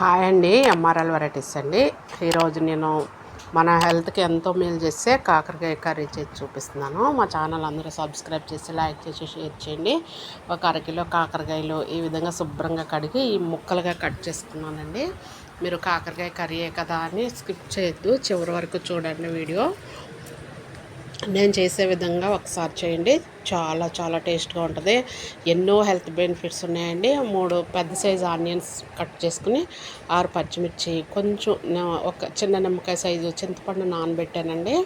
Hi అండి MRL varieties అండి. ఈరోజు నేను మన హెల్త్కి ఎంతో మేలు చేస్తే కాకరకాయ కర్రీ చేసి చూపిస్తున్నాను. మా ఛానల్ అందరూ సబ్స్క్రైబ్ చేసి లైక్ చేసి షేర్ చేయండి. ఒక అరకిలో కాకరకాయలు ఈ విధంగా శుభ్రంగా కడిగి ఈ ముక్కలుగా కట్ చేసుకున్నానండి. మీరు కాకరకాయ కర్రీయే కదా అని స్కిప్ చేయొద్దు. చివరి వరకు చూడండి వీడియో. నేను చేసే విధంగా ఒకసారి చేయండి. చాలా చాలా టేస్ట్గా ఉంటుంది. ఎన్నో హెల్త్ బెనిఫిట్స్ ఉన్నాయండి. మూడు పెద్ద సైజు ఆనియన్స్ కట్ చేసుకుని ఆరు పచ్చిమిర్చి కొంచెం ఒక చిన్న నిమ్మకాయ సైజు చింతపండు నానబెట్టానండి.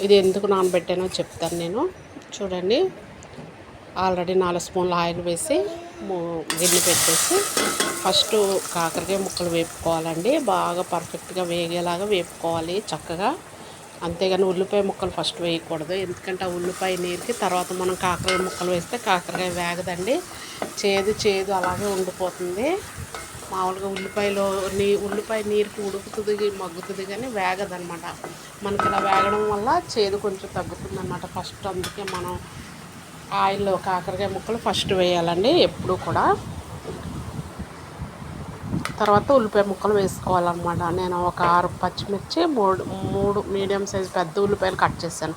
ఇది ఎందుకు నానబెట్టానో చెప్తాను నేను. చూడండి. ఆల్రెడీ నాలుగు స్పూన్ల ఆయిల్ వేసి గిన్నె పెట్టేసి ఫస్ట్ కాకరకాయ ముక్కలు వేపుకోవాలండి. బాగా పర్ఫెక్ట్గా వేగేలాగా వేపుకోవాలి చక్కగా. అంతేగాని ఉల్లిపాయ ముక్కలు ఫస్ట్ వేయకూడదు. ఎందుకంటే ఆ ఉల్లిపాయ నీరుకి తర్వాత మనం కాకరకాయ ముక్కలు వేస్తే కాకరకాయ వేగదండి. చేదు చేదు అలాగే ఉండిపోతుంది. మామూలుగా ఉల్లిపాయలో నీ ఉల్లిపాయ నీరుకి ఉడుకుతుంది మగ్గుతుంది కానీ వేగదనమాట. మనకి ఇలా వేగడం వల్ల చేదు కొంచెం తగ్గుతుంది అనమాట ఫస్ట్ అందుకే మనం ఆయిల్లో కాకరకాయ ముక్కలు ఫస్ట్ వేయాలండి. ఎప్పుడూ కూడా. తర్వాత ఉల్లిపాయ ముక్కలు వేసుకోవాలన్నమాట. నేను ఒక ఆరు పచ్చిమిర్చి మూడు మూడు మీడియం సైజ్ పెద్ద ఉల్లిపాయలు కట్ చేశాను.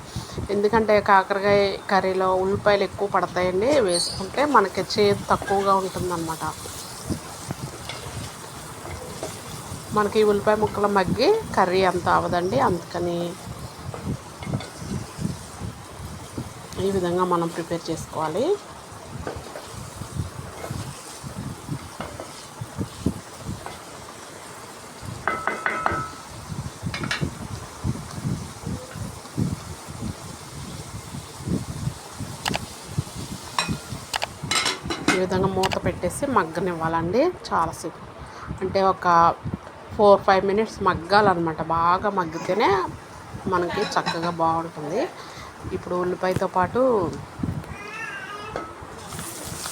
ఎందుకంటే కాకరకాయ కర్రీలో ఉల్లిపాయలు ఎక్కువ పడతాయండి. వేసుకుంటే మనకి చేదు తక్కువగా ఉంటుందన్నమాట. మనకి ఈ ఉల్లిపాయ ముక్కలు మగ్గి కర్రీ అంత అవ్వదండి. అందుకని ఈ విధంగా మనం ప్రిపేర్ చేసుకోవాలి. విధంగా మూత పెట్టేసి మగ్గనివ్వాలండి. చాలాసేపు అంటే ఒక ఫోర్ ఫైవ్ మినిట్స్ మగ్గాలన్నమాట. బాగా మగ్గితేనే మనకి చక్కగా బాగుంటుంది. ఇప్పుడు ఉల్లిపాయతో పాటు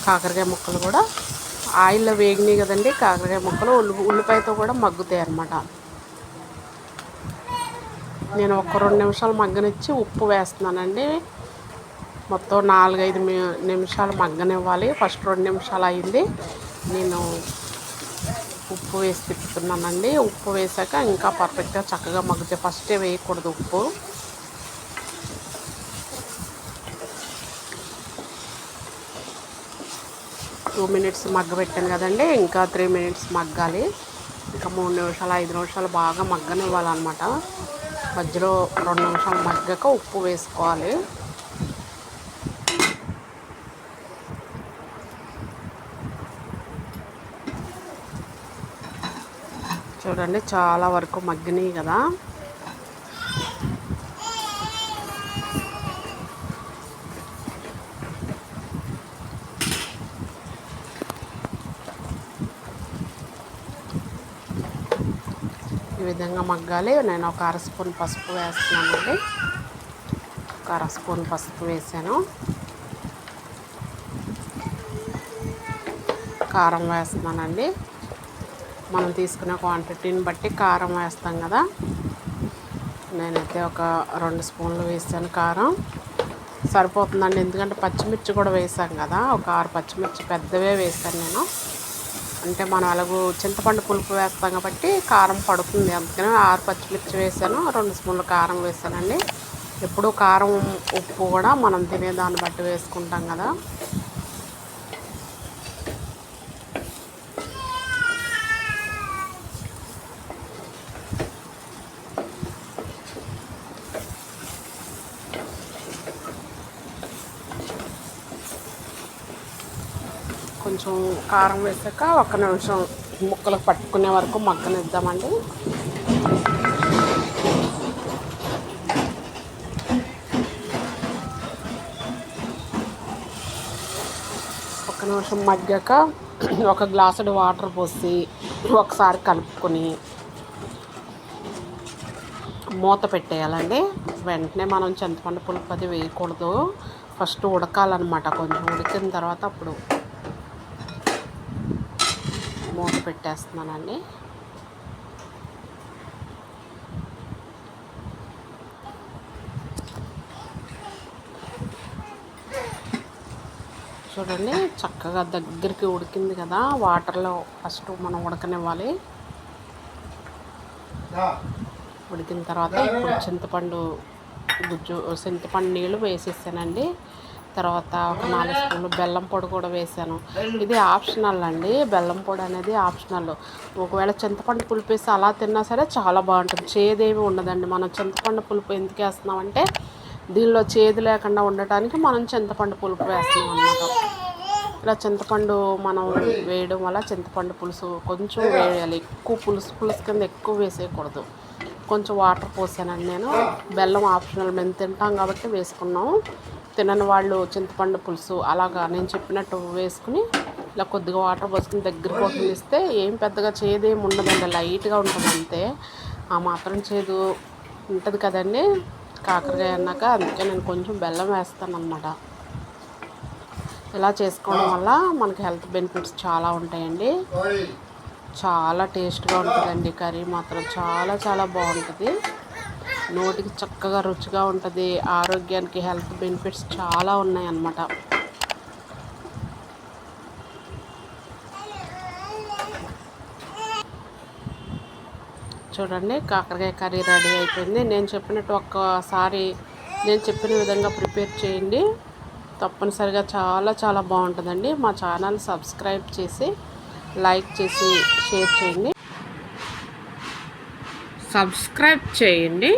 కాకరకాయ ముక్కలు కూడా ఆయిల్లో వేగినాయి కదండి. కాకరకాయ ముక్కలు ఉల్లి ఉల్లిపాయతో కూడా మగ్గుతాయి అన్నమాట. నేను ఒక రెండు నిమిషాలు మగ్గనిచ్చి ఉప్పు వేస్తున్నానండి. మొత్తం నాలుగైదు మి- నిమిషాలు మగ్గనివ్వాలి. ఫస్ట్ రెండు నిమిషాలు అయింది నేను ఉప్పు వేసి తిప్పుతున్నానండి. ఉప్పు వేసాక ఇంకా పర్ఫెక్ట్గా చక్కగా మగ్గుతాయి ఫస్టే వేయకూడదు ఉప్పు. టూ మినిట్స్ మగ్గబెట్టాను కదండి. ఇంకా త్రీ మినిట్స్ మగ్గాలి. ఇంకా మూడు నిమిషాలు ఐదు నిమిషాలు బాగా మగ్గనివ్వాలన్నమాట. మధ్యలో రెండు నిమిషాలు మగ్గాక ఉప్పు వేసుకోవాలి. చూడండి చాలా వరకు మగ్గినాయి కదా. ఈ విధంగా మగ్గాలి. నేను ఒక అర స్పూన్ పసుపు వేస్తున్నానండి. ఒక అర స్పూన్ పసుపు వేసాను. కారం వేస్తున్నానండి. మనం తీసుకునే క్వాంటిటీని బట్టి కారం వేస్తాం కదా. నేనైతే ఒక రెండు స్పూన్లు వేసాను కారం. సరిపోతుందండి. ఎందుకంటే పచ్చిమిర్చి కూడా వేసాం కదా. ఒక ఆరు పచ్చిమిర్చి పెద్దవే వేసాను నేను. అంటే మనం అలాగూ చింతపండు పులుపు వేస్తాం కాబట్టి కారం పడుతుంది. అందుకని ఆరు పచ్చిమిర్చి వేసాను రెండు స్పూన్లు కారం వేసానండి. ఎప్పుడు కారం ఉప్పు కూడా మనం తినే దాన్ని బట్టి వేసుకుంటాం కదా. కొంచెం కారం వేసాక ఒక నిమిషం ముక్కలు పట్టుకునే వరకు మగ్గనిద్దామండి. ఒక నిమిషం మగ్గాక ఒక గ్లాసుడు వాటర్ పోసి ఒకసారి కలుపుకొని మూత పెట్టేయాలండి. వెంటనే మనం చింతపండు పులుపు అది వేయకూడదు. ఫస్ట్ ఉడకాలన్నమాట. కొంచెం ఉడికిన తర్వాత అప్పుడు మూత పెట్టేస్తున్నానండి. చూడండి చక్కగా దగ్గరికి ఉడికింది కదా వాటర్లో ఫస్ట్ మనం ఉడకనివ్వాలి. ఉడికిన తర్వాత ఇప్పుడు చింతపండు గుజ్జు చింతపండు నీళ్ళు వేసేసానండి. తర్వాత ఒక నాలుగు స్పూన్లు బెల్లం పొడి కూడా వేసాను. ఇది ఆప్షనల్ అండి. బెల్లం పొడి అనేది ఆప్షనల్. ఒకవేళ చింతపండు పులుపు వేసి అలా తిన్నా సరే చాలా బాగుంటుంది. చేదేమి ఉండదండి. మనం చింతపండు పులుపు ఎందుకు వేస్తున్నామంటే దీనిలో చేదు లేకుండా ఉండటానికి మనం చింతపండు పులుపు వేస్తున్నాం అన్నమాట. ఇలా చింతపండు మనం వేయడం వల్ల చింతపండు పులుసు కొంచెం వేయాలి. ఎక్కువ పులుసు పులుసు కింద ఎక్కువ వేసేయకూడదు. కొంచెం వాటర్ పోసానండి నేను. బెల్లం ఆప్షనల్. మేము తింటాం కాబట్టి వేసుకున్నాం. తినని వాళ్ళు చింతపండు పులుసు అలాగా నేను చెప్పినట్టు వేసుకుని ఇలా కొద్దిగా వాటర్ పోసుకుని దగ్గర పోసుకుని ఏం పెద్దగా చేదేం ఉండదండి లైట్గా ఉంటుంది అంతే. ఆ మాత్రం చేదు ఉంటుంది కదండి కాకరకాయ అన్నాక అందుకే నేను కొంచెం బెల్లం వేస్తాను అన్నమాట ఇలా చేసుకోవడం వల్ల మనకి హెల్త్ బెనిఫిట్స్ చాలా ఉంటాయండి. చాలా టేస్ట్గా ఉంటుందండి కర్రీ మాత్రం చాలా చాలా బాగుంటుంది. నోటికి చక్కగా రుచిగా ఉంటుంది. ఆరోగ్యానికి హెల్త్ బెనిఫిట్స్ చాలా ఉన్నాయి అన్నమాట చూడండి కాకరకాయ కర్రీ రెడీ అయిపోయింది. నేను చెప్పినట్టు ఒక్కసారి నేను చెప్పిన విధంగా ప్రిపేర్ చేయండి. తప్పనిసరిగా చాలా చాలా బాగుంటుందండి. మా ఛానల్ సబ్స్క్రైబ్ చేసి లైక్ చేసి షేర్ చేయండి. సబ్స్క్రైబ్ చేయండి.